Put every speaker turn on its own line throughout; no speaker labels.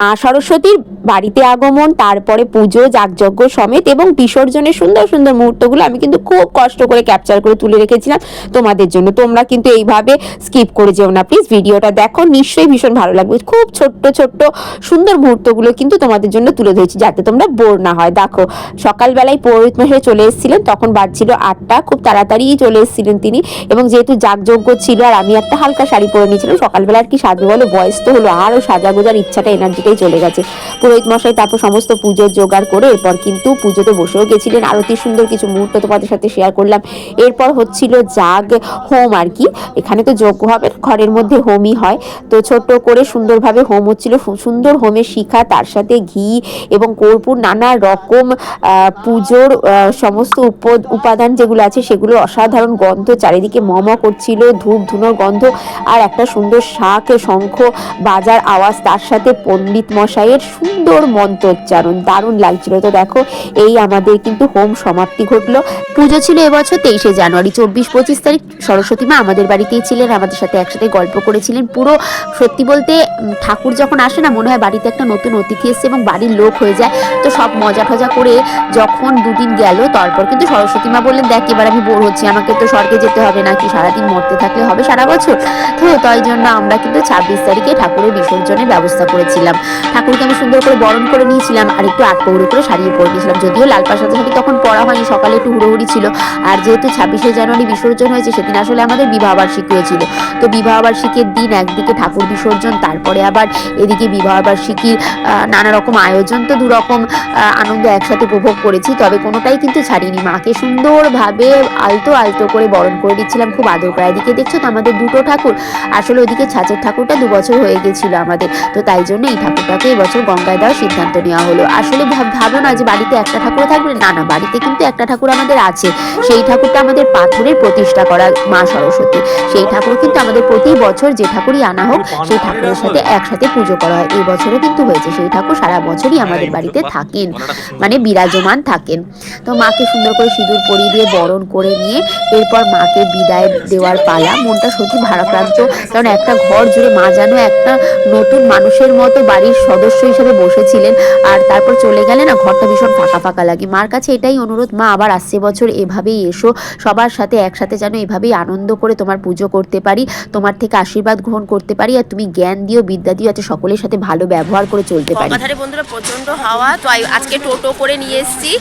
মা সরস্বতীর বাড়িতে আগমন, তারপরে পুজো, যাগযজ্ঞ সমেত এবং বিসর্জনের সুন্দর সুন্দর মুহূর্তগুলো আমি কিন্তু খুব কষ্ট করে ক্যাপচার করে তুলে রেখেছিলাম তোমাদের জন্য। তোমরা কিন্তু এইভাবে স্কিপ করে যেও না প্লিজ ভিডিওটা দেখো, নিশ্চয়ই ভীষণ ভালো লাগবে। খুব ছোট্ট ছোট্ট, সুন্দর মুহূর্তগুলো কিন্তু তোমাদের জন্য তুলে ধরেছি যাতে তোমরা বোর না হয়। দেখো, সকালবেলায় পৌরোহিত মশাই চলে এসেছিলেন, তখন বাজছিল আটটা, খুব তাড়াতাড়ি চলে এসেছিলেন তিনি এবং যেহেতু যাগযজ্ঞ ছিল আর আমি একটা হালকা শাড়ি পরে নিয়েছিলাম সকালবেলা আর কি সাজবে বলো? বয়স তো হলো আরও সাজা গোজার ইচ্ছাটা এনার্জিটাই চলে গেছে। পুরোহিত মশাই তারপর সমস্ত পুজোর জোগাড় করে এরপর কিন্তু পুজোতে বসেও গেছিলেন। আরতি সুন্দর কিছু মুহূর্ত তোমাদের সাথে শেয়ার করলাম। এরপর হচ্ছিল জাগ হোম আর কি। এখানে তো যজ্ঞ হবে ঘরের মধ্যে হোমই হয়। তো ছোট্ট করে সুন্দরভাবে হোম হচ্ছিল। সুন্দর হোমের শিখা, তার সাথে ঘি এবং কর্পূর, নানা রকম পুজোর সমস্ত উপ- উপাদান যেগুলো আছে সেগুলো অসাধারণ গন্ধ। চারিদিকে মম করছিল, ধূপ ধুনোর গন্ধ। আর একটা সুন্দর শাক, শঙ্খ বাজার আওয়াজ, তার সাথে পণ্ডিত মশাইয়ের সুন্দর মন্ত্রোচ্চারণ। দারুণ লাগছিল। তো দেখো, এই আমাদের কিন্তু হোম সমাপ্তি ঘটলো। পুজো ছিল এবছর তেইশে জানুয়ারি। চব্বিশ, পঁচিশ তারিখ সরস্বতী মা আমাদের বাড়িতেই ছিলেন, আমাদের সাথে একসাথে গল্প করেছিলেন। পুরো সত্যি বলতে ঠাকুর যখন আসে না, মনে হয় বাড়িতে একটা নতুন অতিথি এসছে এবং বাড়ির লোক হয়ে যায়। তো সব মজা টজা করে যখন দুদিন গেল, তারপর কিন্তু সরস্বতী মা বললেন, দেখ, এবার আমি বোর হচ্ছি, আমাকে তো স্বর্গে যেতে হবে নাকি? সারাদিন মরতে থাকলে হবে সারা বছর? তো তাই জন্য আমরা কিন্তু ছাব্বিশ তারিখে ঠাকুরের বিসর্জনের ব্যবস্থা করেছিলাম। ঠাকুরকে আমি সুন্দর করে বরণ করে নিয়েছিলাম আর একটু আট পৌড়ে করে সারিয়ে পরে নিয়েছিলাম। যদিও লাল পাশাতে শাড়ি তখন পরা হয়নি সকালে একটু হুড়োহুড়ি ছিল। আর যেহেতু ছাব্বিশে জানুয়ারি বিসর্জন হয়েছে সেদিন আসলে আমাদের বিবাহ বার্ষিকী হয়েছিল। তো বিবাহ বার্ষিকীর দিন একদিকে ঠাকুর বিসর্জন তারপরে আবার এদিকে বিবাহ বার্ষিকীর নানা রকম আয়োজন। তো দু রকম আহ, আনন্দ একসাথে উপভোগ করেছি তবে কোনোটাই কিন্তু ছাড়িনি। মাকে সুন্দরভাবে আলতো আলতো করে বরণ করে দিচ্ছিলাম খুব আদর করে। এদিকে দেখছ তো আমাদের দুটো ঠাকুর আসলে ওদিকে ছাঁচের ঠাকুরটা দু বছর হয়ে গেছিল আমাদের। তো তাই জন্য এই ঠাকুরটাকে এবছর গঙ্গায় দেওয়ার সিদ্ধান্ত নেওয়া হলো। আসলে ভাবো না যে বাড়িতে একটা ঠাকুর থাকবে না। না বাড়িতে কিন্তু একটা ঠাকুর আমাদের আছে। সেই ঠাকুরটা আমাদের পাথরের প্রতিষ্ঠা করা মা সরস্বতী। সেই ঠাকুর কিন্তু আমাদের প্রতি বছর যে ঠাকুরই আনা হোক, সেই ঠাকুরের সাথে একসাথে পুজো করা হয়। এই বছরও কিন্তু হয়েছে। সেই ঠাকুর সারা বছরই আমাদের বাড়িতে থাকেন। মানে বিরাজমান থাকেন। তো মাকে সুন্দর করে সিঁদুর পরিয়ে দিয়ে বরণ করে নিয়ে এরপর মাকে বিদায় দেওয়ার পালা। মনটা সত্যি ভারাক্রান্ত। কারণ একটা ঘর জুড়ে মা যেন একটা নতুন মানুষের মতো বাড়ির সদস্য হিসেবে বসেছিলেন আর তারপর চলে গেলে না ঘরটা ভীষণ ফাঁকা ফাঁকা লাগে। মার কাছে এটাই অনুরোধ, মা, আবার আসছে বছর, এভাবেই এসো। সবার সাথে একসাথে যেন এভাবেই আনন্দ করে তোমার পুজো করতে পারি, তোমার থেকে আশীর্বাদ গ্রহণ করতে পারি আর তুমি জ্ঞান দিও, বিদ্যা দিও, যাতে সকলের সাথে ভালো ব্যবহার করে চলতে পারি।
বন্ধুরা প্রচণ্ড হাওয়া, তো আজকে টোটো করে নিয়ে এসেছি।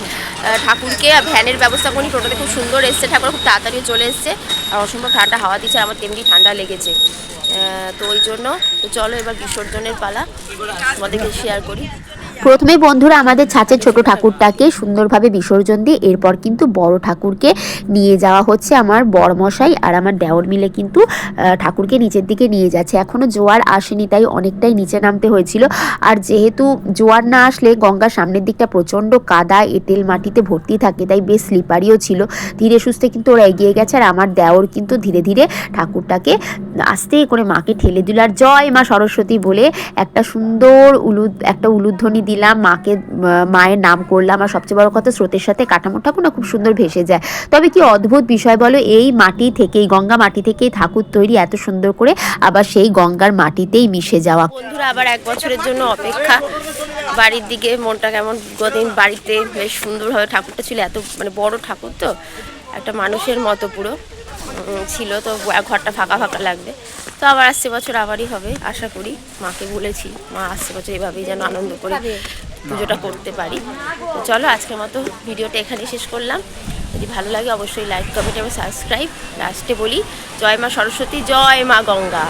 ঠাকুরকে ভ্যানের ব্যবস্থা করি টোটোতে খুব সুন্দর এসছে, ঠাকুর খুব তাড়াতাড়ি চলে এসছে। আর অসম্ভব ঠান্ডা হাওয়া দিচ্ছে আমার তেমনি ঠান্ডা লেগেছে। তো ওই জন্য। চলো এবার বিসর্জনের পালা তোমাদেরকে শেয়ার করি।
প্রথমে বন্ধুরা আমাদের ছাঁচের ছোট ঠাকুরটাকে সুন্দরভাবে বিসর্জন দিয়ে এরপর কিন্তু বড় ঠাকুরকে নিয়ে যাওয়া হচ্ছে আমার বড়মশাই আর আমার দেওর মিলে কিন্তু ঠাকুরকে নিচের দিকে নিয়ে যাচ্ছে। এখনও জোয়ার আসেনি, তাই অনেকটাই নিচে নামতে হয়েছিল। আর যেহেতু জোয়ার না আসলে গঙ্গার সামনের দিকটা প্রচণ্ড কাদা এঁটেল মাটিতে ভর্তি থাকে, তাই বেশ স্লিপারিও ছিল। ধীরে সুস্থে কিন্তু ওরা এগিয়ে গেছে আর আমার দেওর কিন্তু ধীরে ধীরে ঠাকুরটাকে আস্তে করে মাকে ঠেলে দিল। আর জয় মা সরস্বতী বলে একটা সুন্দর উলুদ একটা উলুধ্বনি দিলাম, মাকে মায়ের নাম করলাম আর সবচেয়ে বড় কথা স্রোতের সাথে কাঠামোটাও না খুব সুন্দর ভেসে যায়। তবে কি অদ্ভুত বিষয় বলো, এই মাটি থেকেই, গঙ্গা মাটি থেকেই ঠাকুর তৈরি এত সুন্দর করে আবার সেই গঙ্গার মাটিতেই মিশে যাওয়া।
বন্ধুরা, আবার এক বছরের জন্য অপেক্ষা। বাড়ির দিকে মনটা কেমন, গতদিন বাড়িতে বেশ সুন্দরভাবে ঠাকুরটা ছিল, এত মানে বড় ঠাকুর তো, একটা মানুষের মতো পুরো ছিল তো, ঘরটা ফাঁকা ফাঁকা লাগবে। তো আবার আসছে বছর আবারই হবে আশা করি। মাকে বলেছি মা আসছে বছর এভাবেই যেন আনন্দ করে পুজোটা করতে পারি। তো চলো আজকের মতো ভিডিওটা এখানে শেষ করলাম। যদি ভালো লাগে অবশ্যই লাইক কমেন্ট এবং সাবস্ক্রাইব লাস্টে বলি জয় মা সরস্বতী জয় মা গঙ্গা।